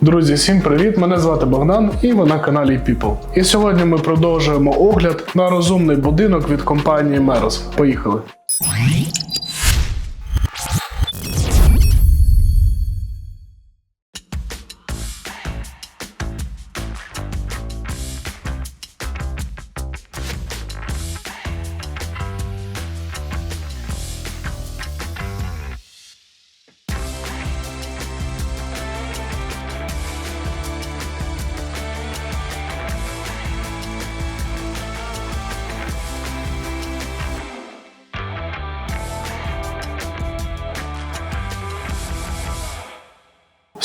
Друзі, всім привіт! Мене звати Богдан і ви на каналі People. І сьогодні ми продовжуємо огляд на розумний будинок від компанії Мерос. Поїхали!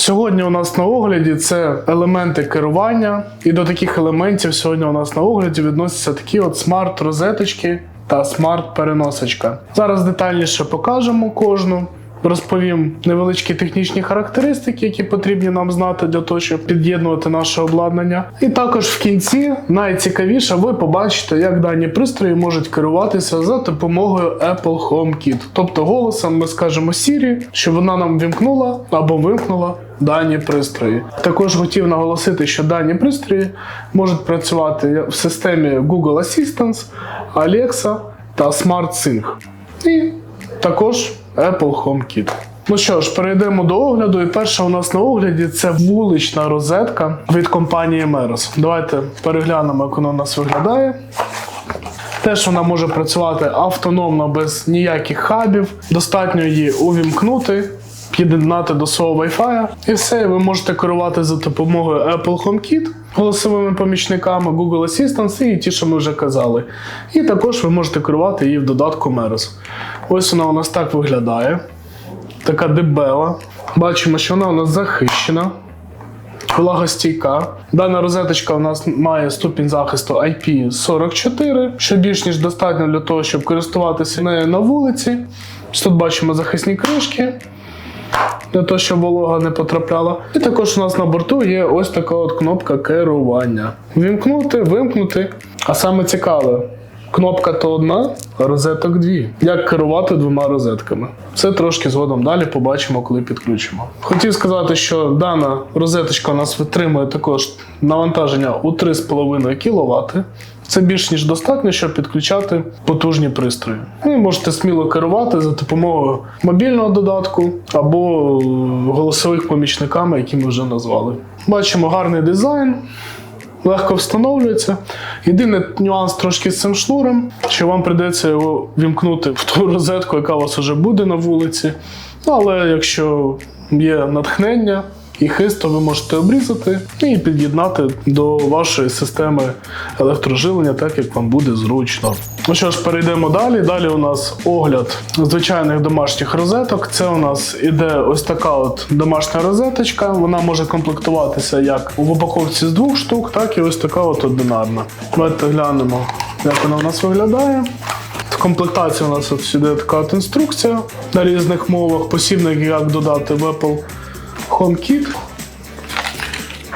Сьогодні у нас на огляді це елементи керування, і до таких елементів сьогодні у нас на огляді відносяться такі от смарт-розеточки та смарт-переносочка. Зараз детальніше покажемо кожну. Розповім невеличкі технічні характеристики, які потрібні нам знати для того, щоб під'єднувати наше обладнання. І також в кінці найцікавіше, ви побачите, як дані пристрої можуть керуватися за допомогою Apple HomeKit. Тобто голосом ми скажемо Siri, щоб вона нам вімкнула або вимкнула дані пристрої. Також хотів наголосити, що дані пристрої можуть працювати в системі Google Assistant, Alexa та SmartSync. І також Apple HomeKit. Ну що ж, перейдемо до огляду. І перша у нас на огляді це вулична розетка від компанії Meros. Давайте переглянемо, як вона у нас виглядає. Теж вона може працювати автономно без ніяких хабів. Достатньо її увімкнути, під'єднати до свого Wi-Fi. І все, ви можете керувати за допомогою Apple HomeKit, голосовими помічниками, Google Assistant і ті, що ми вже казали. І також ви можете керувати її в додатку Meros. Ось вона у нас так виглядає. Така дебела. Бачимо, що вона у нас захищена. Влагостійка. Дана розеточка у нас має ступінь захисту IP44, що більш ніж достатньо для того, щоб користуватися нею на вулиці. Тут бачимо захисні кришки. Для того, щоб волога не потрапляла. І також у нас на борту є ось така от кнопка керування. Вімкнути, вимкнути. А саме цікаве, кнопка то одна, розеток дві. Як керувати двома розетками? Це трошки згодом далі побачимо, коли підключимо. Хотів сказати, що дана розеточка у нас витримує також навантаження у 3,5 кВт. Це більш ніж достатньо, щоб підключати потужні пристрої. Ви можете сміло керувати за допомогою мобільного додатку або голосових помічниками, які ми вже назвали. Бачимо гарний дизайн. Легко встановлюється. Єдиний нюанс трошки з цим шнуром, що вам прийдеться його вімкнути в ту розетку, яка у вас вже буде на вулиці. Ну, Але якщо є натхнення і хист, то ви можете обрізати і під'єднати до вашої системи електроживлення, так як вам буде зручно. Ну що ж, перейдемо далі. Далі у нас огляд звичайних домашніх розеток. Це у нас іде ось така от домашня розеточка. Вона може комплектуватися як в упаковці з двох штук, так і ось така от одинарна. Давайте глянемо, як вона у нас виглядає. В комплектації у нас от сюди така от інструкція на різних мовах, посібник, як додати в Apple HomeKit.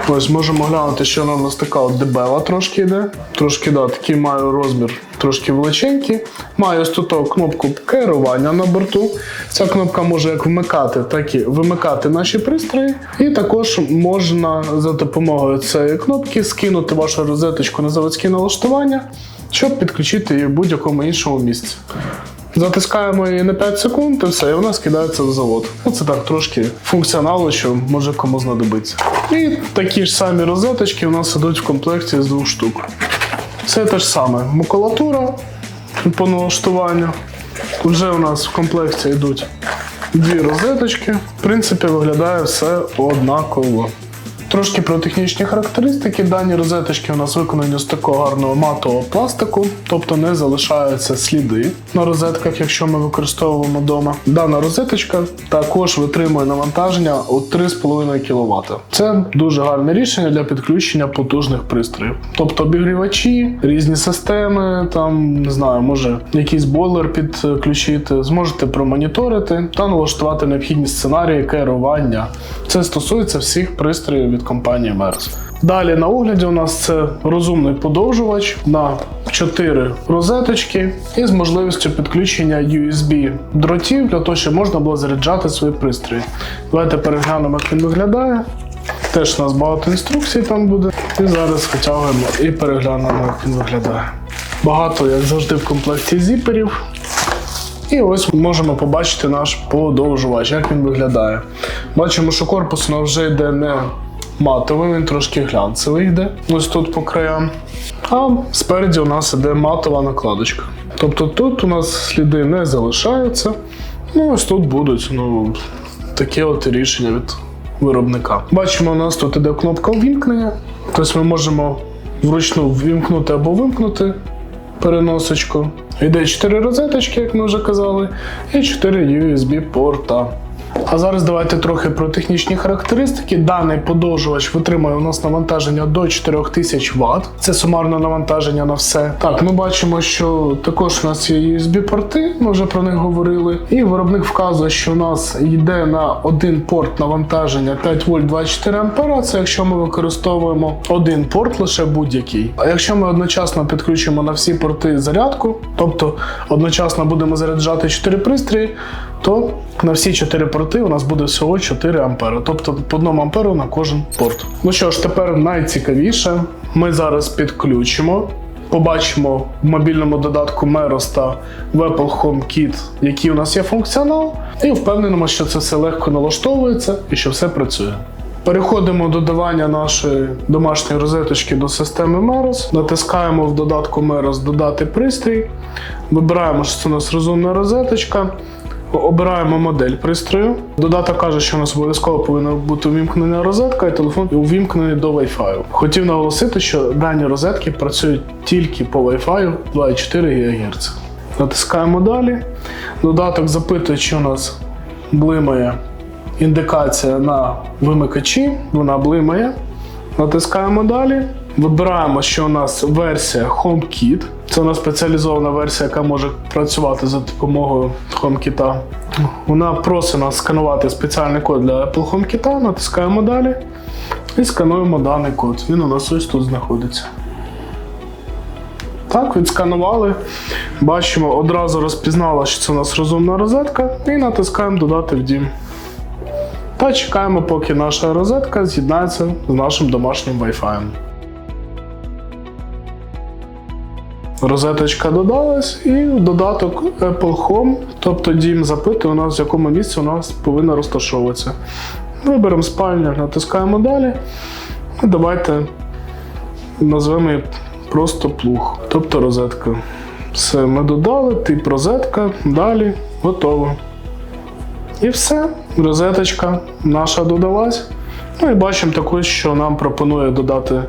Ось можемо глянути, що вона у нас така от дебела трошки йде. Трошки, да, такий має розмір трошки величенький. Має ось тут кнопку керування на борту. Ця кнопка може як вмикати, так і вимикати наші пристрої. І також можна за допомогою цієї кнопки скинути вашу розеточку на заводське налаштування, щоб підключити її в будь-якому іншому місці. Затискаємо її на 5 секунд і все, і вона скидається в завод. Оце так трошки функціоналу, що може кому знадобиться. І такі ж самі розеточки у нас ідуть в комплекті з двох штук. Це те ж саме макулатура по налаштуванню. Вже у нас в комплекті йдуть дві розеточки. В принципі, виглядає все однаково. Трошки про технічні характеристики. Дані розеточки у нас виконані з такого гарного матового пластику, тобто не залишаються сліди на розетках, якщо ми використовуємо вдома. Дана розеточка також витримує навантаження у 3,5 кВт. Це дуже гарне рішення для підключення потужних пристроїв. Тобто обігрівачі, різні системи, там не знаю, може якийсь бойлер підключити, зможете промоніторити та налаштувати необхідні сценарії керування. Це стосується всіх пристроїв від компанії Meros. Далі на огляді у нас це розумний подовжувач на 4 розеточки і з можливістю підключення USB дротів для того, щоб можна було заряджати свої пристрої. Давайте переглянемо, як він виглядає. Теж у нас багато інструкцій там буде. І зараз витягуємо і переглянемо, як він виглядає. Багато, як завжди, в комплекті зіперів. І ось ми можемо побачити наш подовжувач, як він виглядає. Бачимо, що корпус вже йде не матовий, він трошки глянцевий йде. Ось тут по краям. А спереді у нас іде матова накладочка. Тобто тут у нас сліди не залишаються. Ну, ось тут будуть ну, таке от рішення від виробника. Бачимо, у нас тут іде кнопка увімкнення. Тобто ми можемо вручну ввімкнути або вимкнути переносочку. Йде 4 розеточки, як ми вже казали, і 4 USB порта. А зараз давайте трохи про технічні характеристики. Даний подовжувач витримує у нас навантаження до 4000 Вт. Це сумарне навантаження на все. Так, ми бачимо, що також у нас є USB-порти, ми вже про них говорили. І виробник вказує, що у нас йде на один порт навантаження 5 вольт 24 ампера. Це якщо ми використовуємо один порт, лише будь-який. А якщо ми одночасно підключимо на всі порти зарядку, тобто одночасно будемо заряджати 4 пристрої, то на всі 4 порти у нас буде всього 4 ампери, тобто по 1 амперу на кожен порт. Ну що ж, тепер найцікавіше. Ми зараз підключимо. Побачимо в мобільному додатку Meros в Apple HomeKit, який у нас є функціонал, і впевненимося, що це все легко налаштовується і що все працює. Переходимо до додавання нашої домашньої розеточки до системи Meros. Натискаємо в додатку Meros Додати пристрій. Вибираємо, що це у нас розумна розеточка. Обираємо модель пристрою. Додаток каже, що у нас обов'язково повинна бути увімкнена розетка, і телефон увімкнений до Wi-Fi. Хотів наголосити, що дані розетки працюють тільки по Wi-Fi 2,4 ГГц. Натискаємо далі. Додаток запитує, чи у нас блимає індикація на вимикачі. Вона блимає. Натискаємо далі. Вибираємо, що у нас версія HomeKit. Це у нас спеціалізована версія, яка може працювати за допомогою HomeKit. Вона просить нас сканувати спеціальний код для Apple HomeKit. Натискаємо далі і скануємо даний код. Він у нас ось тут знаходиться. Так, відсканували. Бачимо, одразу розпізнала, що це у нас розумна розетка, і натискаємо Додати в дім. Та чекаємо, поки наша розетка з'єднається з нашим домашнім Wi-Fi. Розеточка додалась, і додаток Apple Home, тобто дім запитує у нас, в якому місці у нас повинна розташовуватися. Виберемо спальню, натискаємо далі. Давайте назвемо її просто плуг, тобто розетка. Все, ми додали, тип розетка, далі, готово. І все, розеточка наша додалась. Ну і бачимо також, що нам пропонує додати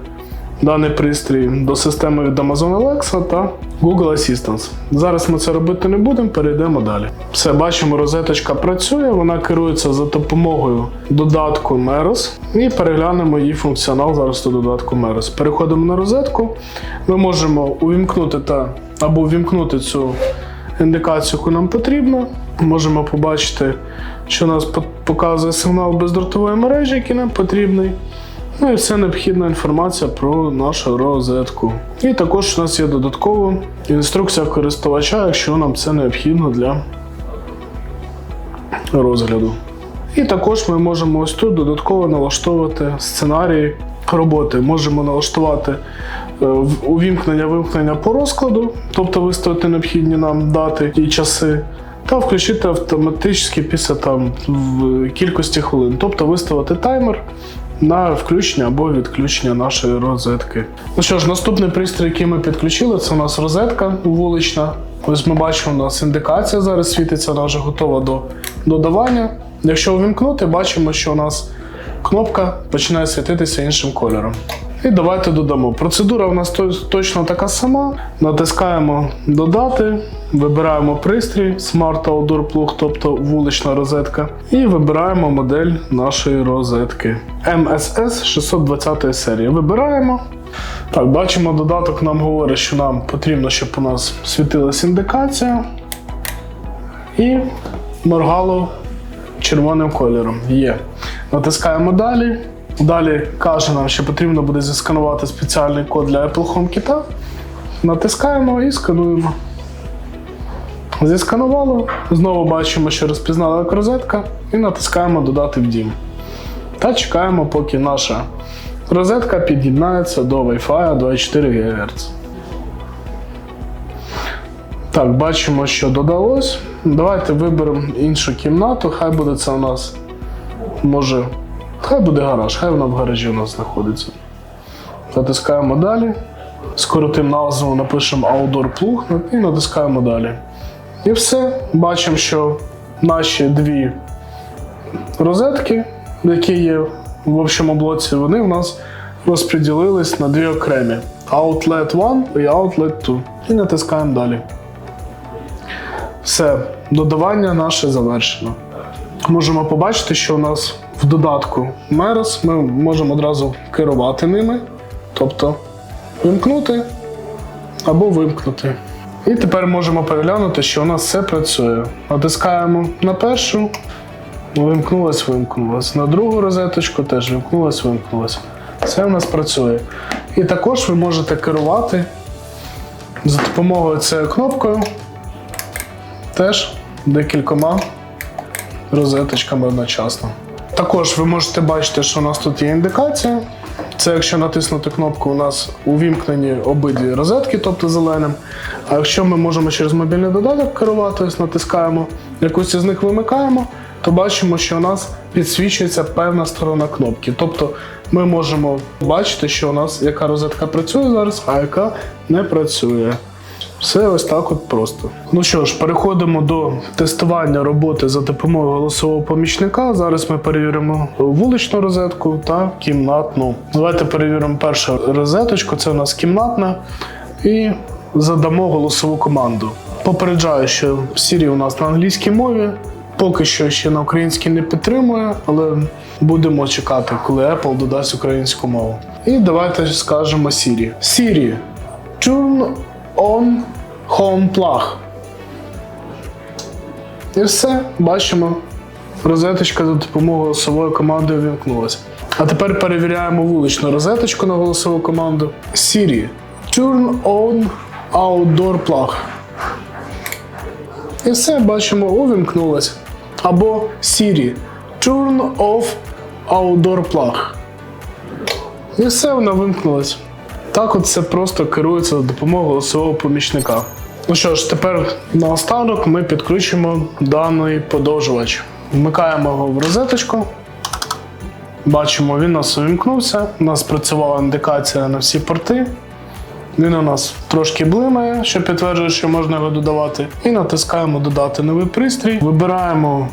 даний пристрій до системи від Amazon Alexa та Google Assistant. Зараз ми це робити не будемо, перейдемо далі. Все, бачимо, розеточка працює, вона керується за допомогою додатку Meros і переглянемо її функціонал зараз до додатку Meros. Переходимо на розетку. Ми можемо увімкнути та або увімкнути цю індикацію, яку нам потрібно. Можемо побачити, що нас показує сигнал бездротової мережі, який нам потрібний. Ну і все необхідна інформація про нашу розетку. І також у нас є додатково інструкція користувача, якщо нам це необхідно для розгляду. І також ми можемо ось тут додатково налаштовувати сценарії роботи. Можемо налаштувати е, увімкнення вимкнення по розкладу, тобто виставити необхідні нам дати і часи, та включити автоматично після там в кількості хвилин, тобто виставити таймер на включення або відключення нашої розетки. Ну що ж, наступний пристрій, який ми підключили, це у нас розетка вулична. Ось ми бачимо, у нас індикація зараз світиться, вона вже готова до додавання. Якщо увімкнути, бачимо, що у нас кнопка починає світитися іншим кольором. І давайте додамо. Процедура у нас точно така сама. Натискаємо Додати, вибираємо пристрій Smart Outdoor Plug, тобто вулична розетка, і вибираємо модель нашої розетки MSS 620 серії. Вибираємо. Так, бачимо, додаток нам говорить, що нам потрібно, щоб у нас світилась індикація. І моргало червоним кольором. Є. Натискаємо далі. Далі каже нам, що потрібно буде засканувати спеціальний код для Apple HomeKit. Натискаємо і скануємо. Зісканувало. Знову бачимо, що розпізнала як розетка, і натискаємо Додати в дім. та чекаємо, поки наша розетка під'єднається до Wi-Fi 24 ГГц. Так, бачимо, що додалось. Давайте виберемо іншу кімнату. Хай буде це у нас. Може. Хай буде гараж, хай вона в гаражі у нас знаходиться. Натискаємо далі. Скоротимо назву, напишемо Outdoor плуг і натискаємо далі. І все. Бачимо, що наші дві розетки, які є в общому блоці, вони в нас розподілились на дві окремі: Outlet 1 і Outlet 2. І натискаємо далі. Все, додавання наше завершено. Можемо побачити, що у нас додатку Мерос ми можемо одразу керувати ними, тобто вимкнути або вимкнути. І тепер можемо переглянути, що у нас все працює. Натискаємо на першу, вимкнулось, вимкнулось. На другу розеточку теж вимкнулось, вимкнулось. Все у нас працює. І також ви можете керувати за допомогою цієї кнопкою теж декількома розеточками одночасно. Також ви можете бачити, що у нас тут є індикація. Це якщо натиснути кнопку, у нас увімкнені обидві розетки, тобто зеленим. А якщо ми можемо через мобільний додаток керувати, натискаємо, якусь із них вимикаємо, то бачимо, що у нас підсвічується певна сторона кнопки. Тобто ми можемо бачити, що у нас яка розетка працює зараз, а яка не працює. Все ось так от просто. Ну що ж, переходимо до тестування роботи за допомогою голосового помічника. Зараз ми перевіримо вуличну розетку та кімнатну. Давайте перевіримо першу розеточку, це у нас кімнатна. І задамо голосову команду. Попереджаю, що Siri у нас на англійській мові. Поки що ще на українській не підтримує, але будемо чекати, коли Apple додасть українську мову. І давайте скажемо Siri. Siri, turn on home plug. І все, бачимо. Розеточка за допомогою голосової команди увімкнулася. А тепер перевіряємо вуличну розеточку на голосову команду. Siri, turn on outdoor plug. І все, бачимо, увімкнулося. Або Siri, turn off outdoor plug. І все, вона вимкнулася. Так от це просто керується за допомогою голосового помічника. Ну що ж, тепер наостанок ми підключимо даний подовжувач. Вмикаємо його в розеточку. Бачимо, він у нас увімкнувся. У нас працювала індикація на всі порти. Він у нас трошки блимає, що підтверджує, що можна його додавати. І натискаємо Додати новий пристрій. Вибираємо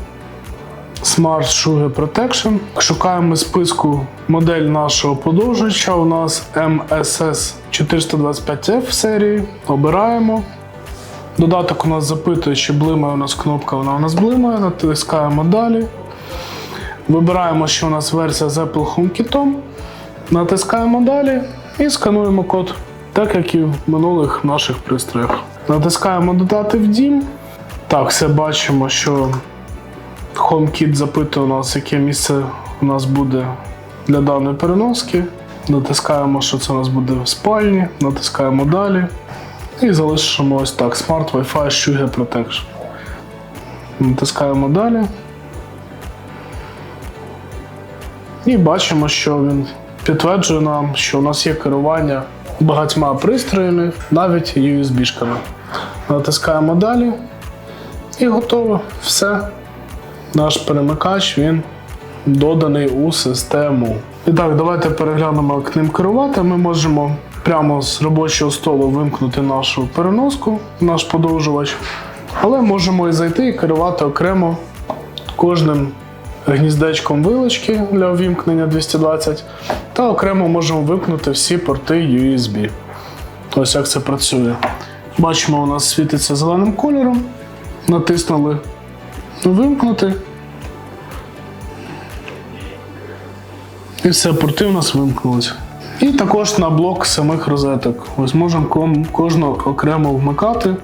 Smart Sugar Protection. Шукаємо списку модель нашого подовжувача. У нас MSS 425F серії. Обираємо. Додаток у нас запитує, чи блимає у нас кнопка, вона у нас блимає. Натискаємо далі. Вибираємо, що у нас версія з Apple HomeKit. Натискаємо далі і скануємо код, так як і в минулих наших пристроях. Натискаємо Додати в дім. Так, все бачимо, що HomeKit запитує у нас, яке місце у нас буде для даної переноски. Натискаємо, що це у нас буде в спальні, натискаємо далі. І залишимо ось так: Smart Wi-Fi Sugar Protection. Натискаємо далі. І бачимо, що він підтверджує нам, що у нас є керування багатьма пристроями, навіть USB-шками. Натискаємо далі. І готово. Все. Наш перемикач він доданий у систему. І так, давайте переглянемо, як ним керувати. Ми можемо прямо з робочого столу вимкнути нашу переноску, наш подовжувач. Але можемо і зайти і керувати окремо кожним гніздечком вилочки для увімкнення 220, та окремо можемо вимкнути всі порти USB. Ось як це працює. Бачимо, у нас світиться зеленим кольором. Натиснули вимкнути. І все, порти у нас вимкнулись. І також на блок самих розеток. Ось можемо кожну окремо вмикати,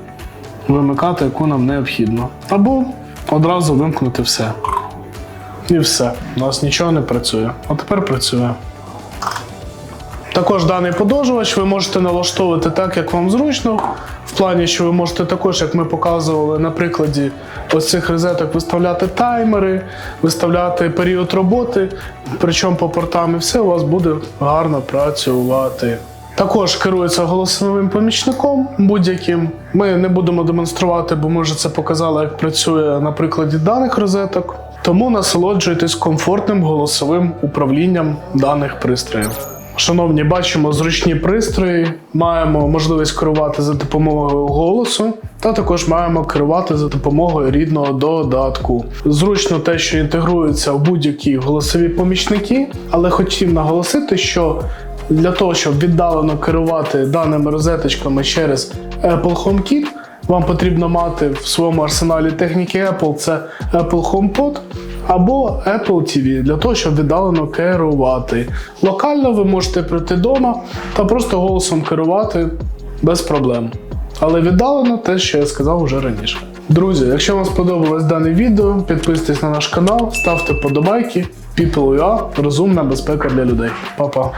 вимикати, яку нам необхідно. Або одразу вимкнути все. І все. У нас нічого не працює. А тепер працює. Також даний подовжувач ви можете налаштовувати так, як вам зручно. В плані, що ви можете також, як ми показували на прикладі ось цих розеток, виставляти таймери, виставляти період роботи, причому по портам і все у вас буде гарно працювати. Також керується голосовим помічником будь-яким. Ми не будемо демонструвати, бо ми вже це показали, як працює на прикладі даних розеток. Тому насолоджуйтесь комфортним голосовим управлінням даних пристроїв. Шановні, бачимо зручні пристрої, маємо можливість керувати за допомогою голосу, та також маємо керувати за допомогою рідного додатку. Зручно те, що інтегрується в будь-які голосові помічники, але хотів наголосити, що для того, щоб віддалено керувати даними розеточками через Apple HomeKit, вам потрібно мати в своєму арсеналі техніки Apple це Apple HomePod або Apple TV для того, щоб віддалено керувати. Локально ви можете прийти вдома та просто голосом керувати без проблем. Але віддалено те, що я сказав вже раніше. Друзі, якщо вам сподобалось дане відео, підписуйтесь на наш канал, ставте подобайки. People.ua – розумна безпека для людей. Па-па.